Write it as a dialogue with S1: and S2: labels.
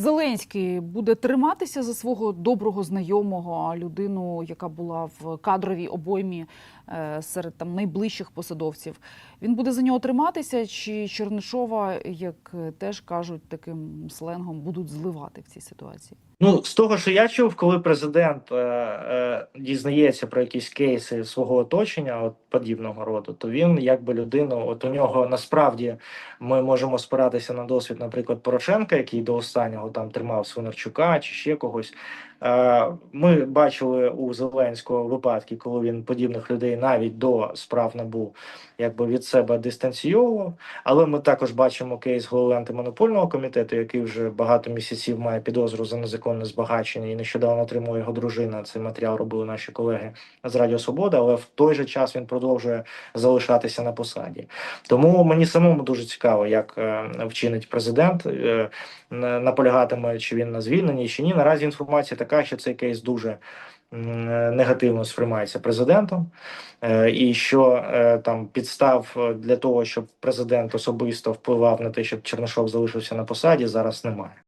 S1: Зеленський буде триматися за свого доброго знайомого, людину, яка була в кадровій обоймі е, серед там найближчих посадовців. Він буде за нього триматися, чи Чернишова, як теж кажуть таким сленгом, будуть зливати в цій ситуації?
S2: Ну, з того, що я чув, коли президент е, е, дізнається про якісь кейси свого оточення, от подібного роду, то він якби людину, от у нього насправді ми можемо спиратися на досвід, наприклад, Порошенка, який до останнього там тримав Свинарчука чи ще когось. Е, ми бачили у Зеленського випадки, коли він подібних людей навіть до справ набув, якби від себе дистанційовував. Але ми також бачимо кейс голови антимонопольного комітету, який вже багато місяців має підозру за незаконне збагачення і нещодавно отримує його дружина. Цей матеріал робили наші колеги з Радіо Свобода, але в той же час він продовжує залишатися на посаді. Тому мені самому дуже цікаво, як е, вчинить президент. Е, наполягатиме, чи він на звільненні, чи ні. Наразі інформація така, що цей кейс дуже негативно сприймається президентом, е, і що там підстав для того, щоб президент особисто впливав на те, щоб Чернишов залишився на посаді, зараз немає.